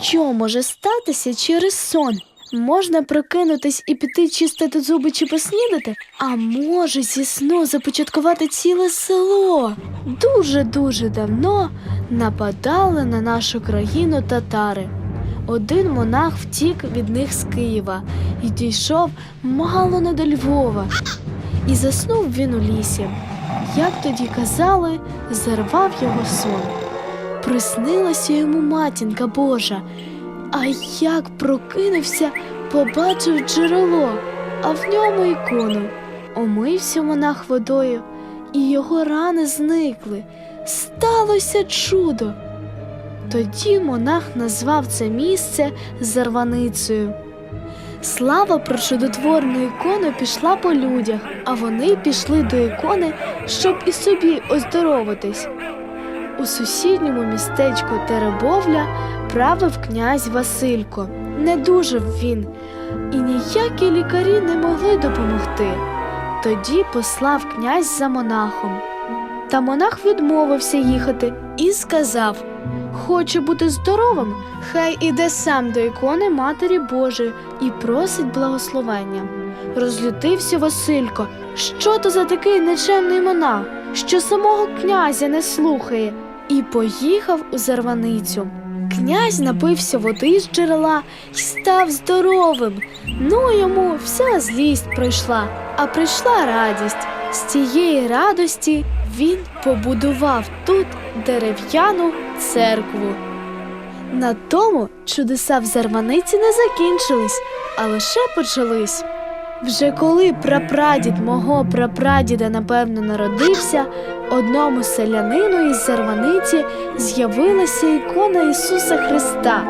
що може статися через сон? Можна прокинутись і піти чистити зуби чи поснідати, а може зі сну започаткувати ціле село. Дуже-дуже давно нападали на нашу країну татари. Один монах втік від них з Києва і дійшов мало не до Львова. І заснув він у лісі. Як тоді казали, зарвав його сон. Приснилася йому матінка Божа, а як прокинувся, побачив джерело, а в ньому ікону. Омився монах водою, і його рани зникли. Сталося чудо. Тоді монах назвав це місце Зарваницею. Слава про чудотворну ікону пішла по людях, а вони пішли до ікони, щоб і собі оздоровитись. У сусідньому містечку Теребовля правив князь Василько. Не дужив він, і ніякі лікарі не могли допомогти. Тоді послав князь за монахом. Та монах відмовився їхати і сказав: Хоче бути здоровим, хай іде сам до ікони Матері Божої і просить благословення. Розлютився Василько. Що то за такий нечемний монах, що самого князя не слухає, і поїхав у зарваницю. Князь напився води з джерела і став здоровим. Ну йому вся злість пройшла, а прийшла радість. З цієї радості він побудував тут дерев'яну церкву. На тому чудеса в Зарваниці не закінчились, а лише почались. Вже коли прапрадід мого прапрадіда напевно народився, одному селянину із Зарваниці з'явилася ікона Ісуса Христа.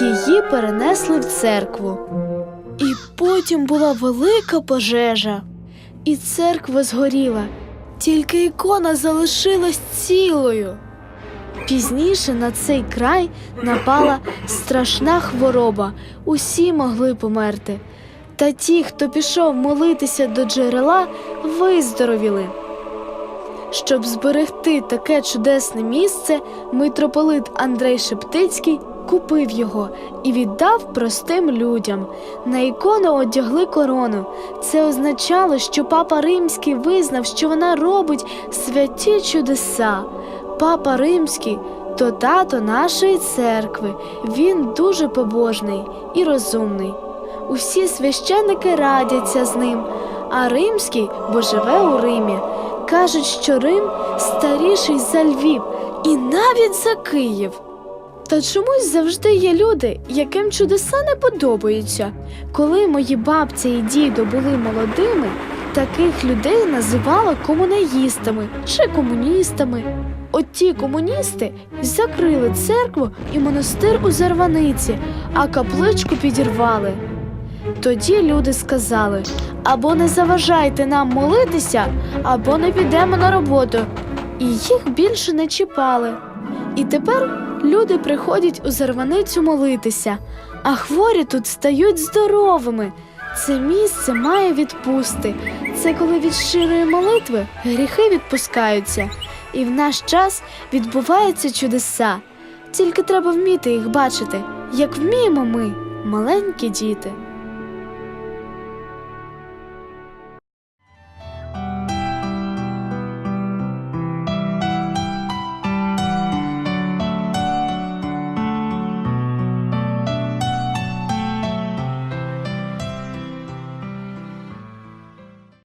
Її перенесли в церкву. І потім була велика пожежа, і церква згоріла, тільки ікона залишилась цілою. Пізніше на цей край напала страшна хвороба, усі могли померти. Та ті, хто пішов молитися до джерела, виздоровіли. Щоб зберегти таке чудесне місце, митрополит Андрей Шептицький купив його і віддав простим людям. На ікону одягли корону. Це означало, що папа Римський визнав, що вона робить святі чудеса. Папа Римський то тато нашої церкви. Він дуже побожний і розумний. Усі священники радяться з ним, а римський, бо живе у Римі, кажуть, що Рим старіший за Львів і навіть за Київ. Та чомусь завжди є люди, яким чудеса не подобаються. Коли мої бабця і дідо були молодими, таких людей називали комунаїстами чи комуністами. От ті комуністи закрили церкву і монастир у Зарваниці, а капличку підірвали. Тоді люди сказали: або не заважайте нам молитися, або не підемо на роботу. І їх більше не чіпали. І тепер люди приходять у зарваницю молитися, а хворі тут стають здоровими. Це місце має відпусти. Це коли від щирої молитви гріхи відпускаються, і в наш час відбуваються чудеса. Тільки треба вміти їх бачити, як вміємо ми, маленькі діти.